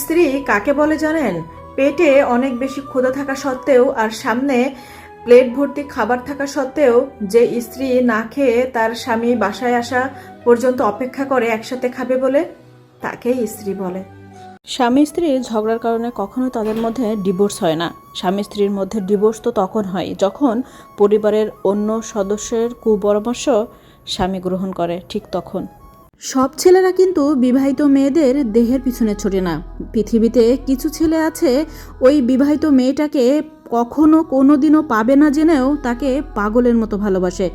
স্ত্রী কাকে বলে জানেন? পেটে অনেক বেশি ক্ষুধা থাকা সত্ত্বেও আর সামনে প্লেট ভর্তি খাবার থাকা সত্ত্বেও যে স্ত্রী না খেয়ে তার স্বামী বাসায় আসা পর্যন্ত অপেক্ষা করে একসাথে খাবে বলে তাকেই স্ত্রী বলে। স্বামী স্ত্রী ঝগড়ার কারণে কখনো তাদের মধ্যে ডিভোর্স হয় না। স্বামী স্ত্রীর মধ্যে ডিভোর্স তো তখন হয় যখন পরিবারের অন্য সদস্যের কুপরামর্শ স্বামী গ্রহণ করে ঠিক তখন। সব ছেলেরা কিন্তু বিবাহিত মেয়েদের দেহের পিছনে ছোটে না। পৃথিবীতে কিছু ছেলে আছে, ওই বিবাহিত মেয়েটাকে কখনো কোনো দিনও পাবে না জেনেও তাকে পাগলের মতো ভালোবাসে।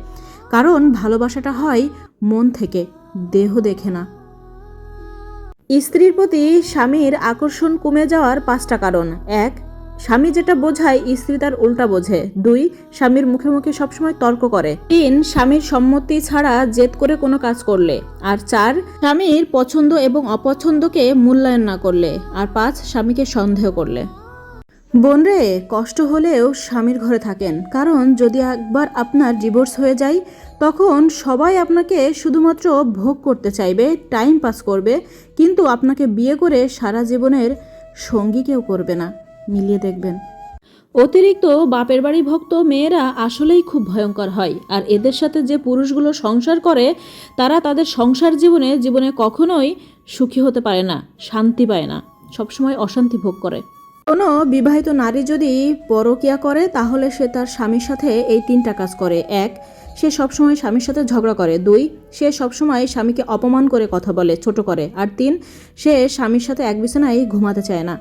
কারণ ভালোবাসাটা হয় মন থেকে, দেহ দেখে না। স্ত্রীর প্রতি স্বামীর আকর্ষণ কমে যাওয়ার পাঁচটা কারণ। এক স্বামী যেটা বোঝায়, স্ত্রী তার উল্টা বোঝে। দুই, স্বামীর মুখে মুখে সবসময় তর্ক করে। তিন, স্বামীর সম্মতি ছাড়া জেদ করে কোনো কাজ করলে। আর চার, স্বামীর পছন্দ এবং অপছন্দকে মূল্যায়ন না করলে। আর পাঁচ, স্বামীকে সন্দেহ করলে। বোন রে, কষ্ট হলেও স্বামীর ঘরে থাকেন। কারণ যদি একবার আপনার ডিভোর্স হয়ে যায়, তখন সবাই আপনাকে শুধুমাত্র ভোগ করতে চাইবে টাইম পাস করবে। কিন্তু আপনাকে বিয়ে করে সারা জীবনের সঙ্গী কেউ করবে না। মিলিয়ে দেখবেন। অতিরিক্ত বাপের বাড়ি ভক্ত মেয়েরা আসলেই খুব ভয়ঙ্কর হয়। আর এদের সাথে যে পুরুষগুলো সংসার করে, তারা তাদের সংসার জীবনে জীবনে কখনোই সুখী হতে পারে না, শান্তি পায় না, সবসময় অশান্তি ভোগ করে। কোনো বিবাহিত নারী যদি পরকিয়া করে, তাহলে সে তার স্বামীর সাথে এই তিনটা কাজ করে। এক, সে সবসময় স্বামীর সাথে ঝগড়া করে। দুই, সে সবসময় স্বামীকে অপমান করে কথা বলে, ছোট করে। আর তিন, সে স্বামীর সাথে এক বিছানায় ঘুমাতে চায় না।